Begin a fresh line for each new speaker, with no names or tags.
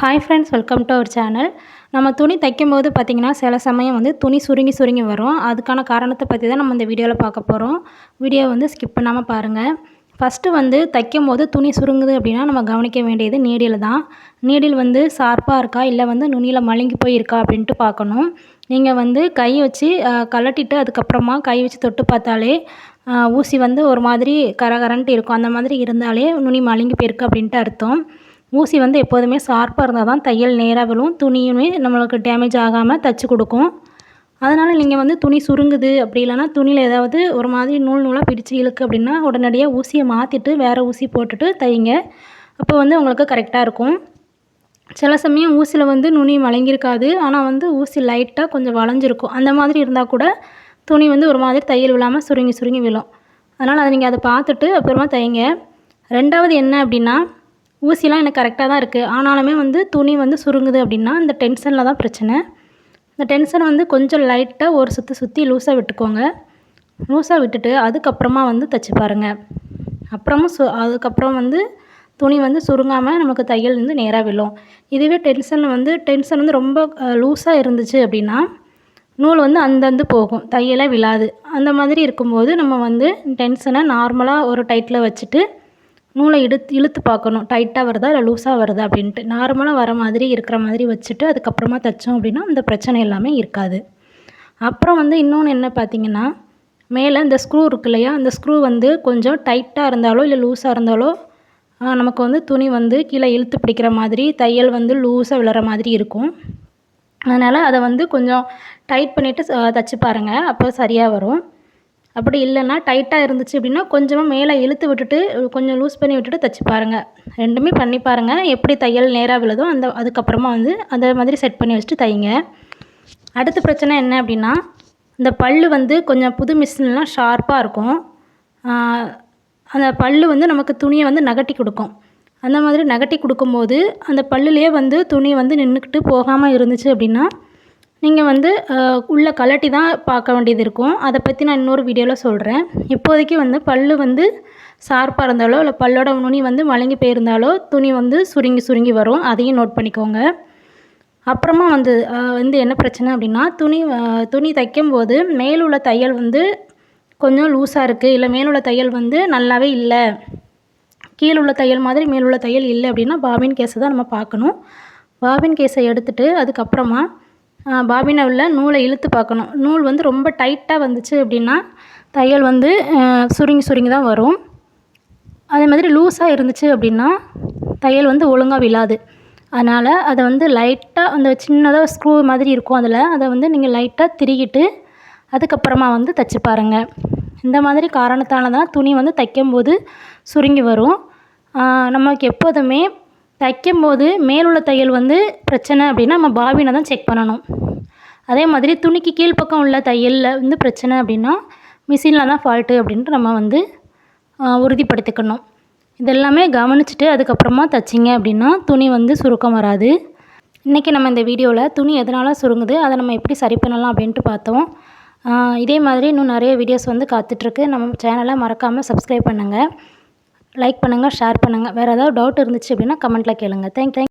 Hi friends welcome to our channel நம்ம துணி தைக்கும்போது பார்த்திங்கன்னா சில சமயம் வந்து துணி சுருங்கி சுருங்கி வரும். அதுக்கான காரணத்தை பற்றி தான் நம்ம இந்த வீடியோவில் பார்க்க போகிறோம் வீடியோ வந்து ஸ்கிப் பண்ணாமல் பாருங்கள் ஃபஸ்ட்டு வந்து தைக்கும் போது துணி சுருங்குது அப்படின்னா நம்ம கவனிக்க வேண்டியது நீடில் தான். நீடில் வந்து ஷார்ப்பாக இருக்கா இல்லை வந்து நுனியில் மழுங்கி போய் இருக்கா அப்படின்ட்டு பார்க்கணும். நீங்கள் வந்து கை வச்சு கலட்டிட்டு அதுக்கப்புறமா கை வச்சு தொட்டு பார்த்தாலே ஊசி வந்து ஒரு மாதிரி கரகரன்ட்டு இருக்கும். அந்த மாதிரி இருந்தாலே நுனி மழுங்கி போயிருக்கு அப்படின்ட்டு அர்த்தம். ஊசி வந்து எப்போதுமே ஷார்ப்பாக இருந்தால் தான் தையல் நேராக விழும். துணியுமே நம்மளுக்கு டேமேஜ் ஆகாமல் தைச்சி கொடுக்கும். அதனால் நீங்கள் வந்து துணி சுருங்குது அப்படி இல்லைனா துணியில் ஏதாவது ஒரு மாதிரி நூல் நூலாக பிடிச்சி இழுக்கு அப்படின்னா உடனடியாக ஊசியை மாற்றிட்டு வேறு ஊசி போட்டுட்டு தைங்க. அப்போ வந்து உங்களுக்கு கரெக்டாக இருக்கும். சில சமயம் ஊசியில் வந்து நுனி வழங்கியிருக்காது. ஆனால் வந்து ஊசி லைட்டாக கொஞ்சம் வளைஞ்சிருக்கும். அந்த மாதிரி இருந்தால் கூட துணி வந்து ஒரு மாதிரி தையல் விழாமல் சுருங்கி சுருங்கி விழும். அதனால் அதை நீங்கள் அதை பார்த்துட்டு அப்புறமா தைங்க. ரெண்டாவது என்ன அப்படின்னா ஊசிலாம் எனக்கு கரெக்டாக தான் இருக்குது ஆனாலுமே வந்து துணி வந்து சுருங்குது அப்படின்னா இந்த டென்ஷனில் தான் பிரச்சனை. இந்த டென்ஷனை வந்து கொஞ்சம் லைட்டாக ஒரு சுற்றி சுற்றி லூஸாக விட்டுக்கோங்க. லூஸாக விட்டுட்டு அதுக்கப்புறமா வந்து தைச்சி பாருங்கள் அப்புறமும் சு அதுக்கப்புறம் வந்து துணி வந்து சுருங்காமல் நமக்கு தையல் வந்து நேராக விழும். இதுவே டென்ஷன் வந்து டென்ஷன் வந்து ரொம்ப லூஸாக இருந்துச்சு அப்படின்னா நூல் வந்து அந்தந்து போகும். தையலே விழாது. அந்த மாதிரி இருக்கும்போது நம்ம வந்து டென்ஷனை நார்மலாக ஒரு டைட்டில் வச்சுட்டு நூலை இழுத்து இழுத்து பார்க்கணும். டைட்டாக வருதா இல்லை லூஸாக வருதா அப்படின்ட்டு. நார்மலாக வர மாதிரி இருக்கிற மாதிரி வச்சுட்டு அதுக்கப்புறமா தைச்சோம் அப்படின்னா அந்த பிரச்சனை எல்லாமே இருக்காது. அப்புறம் வந்து இன்னொன்று என்ன பார்த்தீங்கன்னா மேலே இந்த ஸ்க்ரூ இருக்கு இல்லையா? அந்த ஸ்க்ரூ வந்து கொஞ்சம் டைட்டாக இருந்தாலோ இல்லை லூஸாக இருந்தாலோ நமக்கு வந்து துணி வந்து கீழே இழுத்து பிடிக்கிற மாதிரி தையல் வந்து லூஸாக விழுற மாதிரி இருக்கும். அதனால் அதை வந்து கொஞ்சம் டைட் பண்ணிவிட்டு தைச்சி பாருங்கள் அப்போ சரியாக வரும். அப்படி இல்லைன்னா டைட்டாக இருந்துச்சு அப்படின்னா கொஞ்சமாக மேலே இழுத்து விட்டுட்டு கொஞ்சம் லூஸ் பண்ணி விட்டுட்டு தைச்சி பாருங்கள் ரெண்டுமே பண்ணி பாருங்கள் எப்படி தையல் நேராக விழுதோ அந்த அதுக்கப்புறமா வந்து அந்த மாதிரி செட் பண்ணி வச்சுட்டு தைங்க. அடுத்த பிரச்சனை என்ன அப்படின்னா இந்த பல் வந்து கொஞ்சம் புது மிஷின்லாம் ஷார்ப்பாக இருக்கும். அந்த பல் வந்து நமக்கு துணியை வந்து நகட்டி கொடுக்கும். அந்த மாதிரி நகட்டி கொடுக்கும்போது அந்த பல்லுலேயே வந்து துணி வந்து நின்றுக்கிட்டு போகாமல் இருந்துச்சு அப்படின்னா நீங்கள் வந்து உள்ளே கழட்டி தான் பார்க்க வேண்டியது இருக்கும். அதை பற்றி நான் இன்னொரு வீடியோவில் சொல்கிறேன் இப்போதைக்கு வந்து பல் வந்து ஷார்ப்பாக இருந்தாலோ இல்லை பல்லோட நுனி வந்து மழுங்கி போயிருந்தாலோ துணி வந்து சுருங்கி சுருங்கி வரும். அதையும் நோட் பண்ணிக்கோங்க. அப்புறமா வந்து வந்து என்ன பிரச்சனை அப்படின்னா துணி துணி தைக்கும்போது மேலுள்ள தையல் வந்து கொஞ்சம் லூஸாக இருக்குது இல்லை மேலுள்ள தையல் வந்து நல்லாவே இல்லை. கீழே உள்ள தையல் மாதிரி மேலுள்ள தையல் இல்லை அப்படின்னா பாபின் கேஸை தான் நம்ம பார்க்கணும். பாபின் கேஸை எடுத்துகிட்டு அதுக்கப்புறமா பாபினை உள்ள நூலை இழுத்து பார்க்கணும். நூல் வந்து ரொம்ப டைட்டாக வந்துச்சு அப்படின்னா தையல் வந்து சுருங்கி சுருங்கி தான் வரும். அதே மாதிரி லூஸாக இருந்துச்சு அப்படின்னா தையல் வந்து ஒழுங்காக விழாது. அதனால் அதை வந்து லைட்டாக அந்த சின்னதாக ஸ்க்ரூ மாதிரி இருக்கும் அதில். அதை வந்து நீங்கள் லைட்டாக திருகிட்டு அதுக்கப்புறமா வந்து தைச்சி பாருங்கள் இந்த மாதிரி காரணத்தால் தான் துணி வந்து தைக்கும்போது சுருங்கி வரும். நமக்கு எப்போதுமே தைக்கும் போது மேலுள்ள தையல் வந்து பிரச்சனை அப்படின்னா நம்ம பாபினை தான் செக் பண்ணணும். அதே மாதிரி துணிக்கு கீழ்ப்பக்கம் உள்ள தையலில் வந்து பிரச்சனை அப்படின்னா மிஷினில் தான் ஃபால்ட்டு அப்படின்ட்டு நம்ம வந்து உறுதிப்படுத்திக்கணும். இதெல்லாமே கவனிச்சுட்டு அதுக்கப்புறமா தைச்சிங்க அப்படின்னா துணி வந்து சுருக்கம் வராது. இன்றைக்கி நம்ம இந்த வீடியோவில் துணி எதனால் சுருங்குது அதை நம்ம எப்படி சரி பண்ணலாம் அப்படின்ட்டு பார்த்தோம். இதே மாதிரி இன்னும் நிறைய வீடியோஸ் வந்து காத்துட்ருக்கு நம்ம சேனலை மறக்காமல் சப்ஸ்கிரைப் பண்ணுங்கள் லைக் பண்ணுங்கள் ஷேர் பண்ணுங்கள் வேறு ஏதாவது டவுட் இருந்துச்சு அப்படின்னா கமெண்ட்டில் கேளுங்கள் தேங்க் தேங்க்